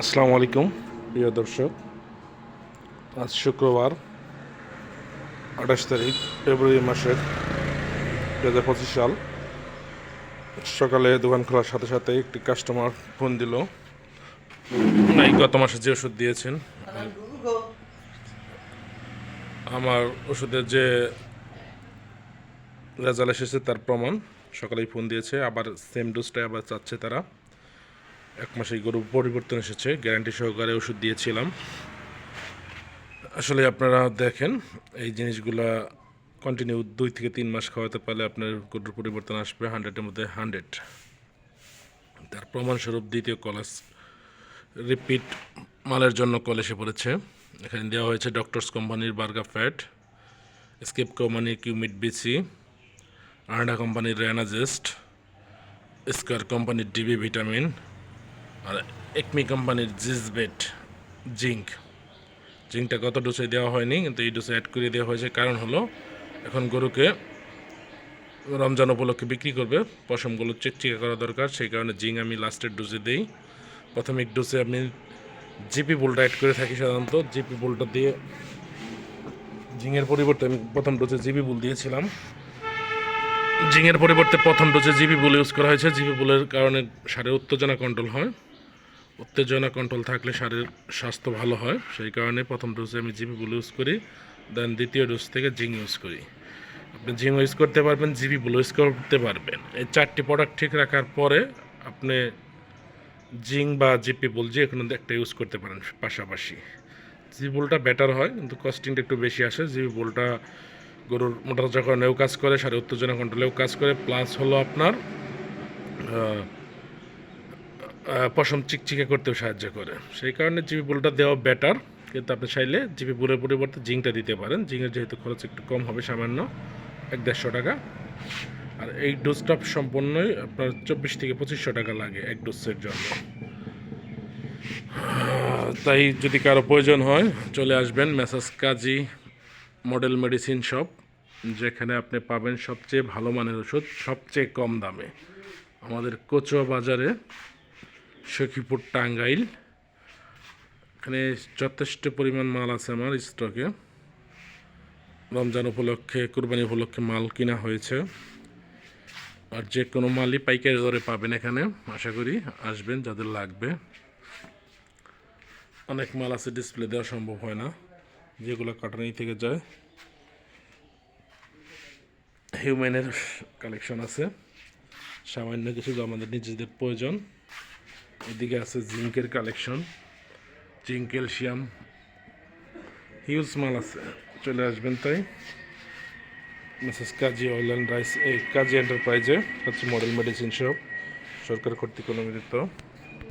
আসসালামু আলাইকুম। প্রিয় দর্শক, আজ শুক্রবার, আঠাশ তারিখ, ফেব্রুয়ারি মাসের দু হাজার পঁচিশ সাল। সকালে দোকান খোলার সাথে সাথে একটি কাস্টমার ফোন দিল। নাই, গত মাসে যে ওষুধ দিয়েছেন, আমার ওষুধের যে রেজাল্ট এসেছে তার প্রমাণ সকালেই ফোন দিয়েছে, আবার সেম ডোজটাই আবার চাচ্ছে তারা। এক মাসে গরু পরিবর্তন এসেছে। গ্যারান্টি সহকারে ওষুধ দিয়েছিলাম। আসলে আপনারা দেখেন, এই জিনিসগুলা কন্টিনিউ দুই থেকে তিন মাস খাওয়াতে পারলে আপনার গরুর পরিবর্তন আসবে হান্ড্রেডের মধ্যে হান্ড্রেড তার প্রমাণস্বরূপ দ্বিতীয় কলেজ রিপিট মালের জন্য কল এসে পড়েছে। এখানে দেওয়া হয়েছে ডক্টরস কোম্পানির বার্গা ফ্যাট স্কেপ কোম্পানির কিউমিট বিসি আর্ডা কোম্পানির রেনাজেস্ট স্কোয়ার কোম্পানির ডিবি ভিটামিন আর একমি কোম্পানির জিজবেট জিঙ্ক। জিঙ্কটা কত ডোসে দেওয়া হয়নি, কিন্তু এই ডোসে অ্যাড করে দেওয়া হয়েছে। কারণ হলো, এখন গরুকে রমজান উপলক্ষে বিক্রি করবে, পশমগুলো চিকচিকা করা দরকার, সেই কারণে জিঙ্ক আমি লাস্টের ডোজে দিই। প্রথমে এক ডোসে আমি জিপি বুলটা অ্যাড করে থাকি সাধারণত। জিপি বুলটা দিয়ে জিঙ্কের পরিবর্তে আমি প্রথম ডোজে জিপি বুল দিয়েছিলাম। জিঙের পরিবর্তে প্রথম ডোজে জিবি বুল ইউজ করা হয়েছে। জিবি বুলের কারণে সারের উত্তেজনা কন্ট্রোল হয়। উত্তেজনা কন্ট্রোল থাকলে সারের স্বাস্থ্য ভালো হয়। সেই কারণে প্রথম ডোজে আমি জিবি বুল ইউজ করি দেন দ্বিতীয় ডোজ থেকে জিং ইউজ করি। আপনি জিং ইউজ করতে পারবেন জিবি বুল ইউজ করতে পারবেন। এই চারটি প্রোডাক্ট ঠিক রাখার পরে আপনি জিং বা জিপি বুল যে কোনো একটা ইউজ করতে পারেন পাশাপাশি। জিবি বুলটা বেটার হয়, কিন্তু কস্টিংটা একটু বেশি আসে। জিবি বুলটা গরুর মোটর যখনেও কাজ করে সারে উত্তেজনা কন্ট্রোলেও কাজ করে। প্লাস হলো আপনার পশম চিকচিকে করতেও সাহায্য করে। সেই কারণে জিবি বুলটা দেওয়া বেটার কিন্তু আপনি চাইলে জিবি বুলের পরিবর্তে জিঙ্কটা দিতে পারেন। জিঙ্কের যেহেতু খরচ একটু কম হবে, সামান্য এক দেড়শো টাকা। আর এই ডোজটা সম্পূর্ণই আপনার চব্বিশ থেকে পঁচিশশো টাকা লাগে এক ডোজের জন্য। তাই যদি কারও প্রয়োজন হয়, চলে আসবেন মেসাজ কাজী মডেল মেডিসিন শপ, যেখানে আপনি পাবেন সবচেয়ে ভালো মানের ওষুধ, সবচেয়ে কম দামে। আমাদের কোচুয়া বাজারে সখীপুর টাঙ্গাইল। এখানে যথেষ্ট পরিমাণ মাল আছে আমার স্টকে রমজান উপলক্ষে, কুরবানি উপলক্ষে মাল কিনা হয়েছে। আর যে কোনো মালই পাইকারি দরে পাবেন এখানে, আশা করি আসবেন যাদের লাগবে। অনেক মাল আছে ডিসপ্লে দেওয়া সম্ভব হয় না, যেগুলো কাটানি থেকে যায়। হিউম্যানের কালেকশন আছে। সামান্য কিছু আমাদের নিজেদের প্রয়োজন। এদিকে আছে জিঙ্কের কালেকশন জিঙ্ক ক্যালসিয়াম হিউজ মাল আছে। চলে আসবেন তাই। Mrs Kazi oil and rice, এই কাজী এন্টারপ্রাইজে, হচ্ছে মডেল মেডিসিন শপ সরকার কর্তৃক অনুমোদিত।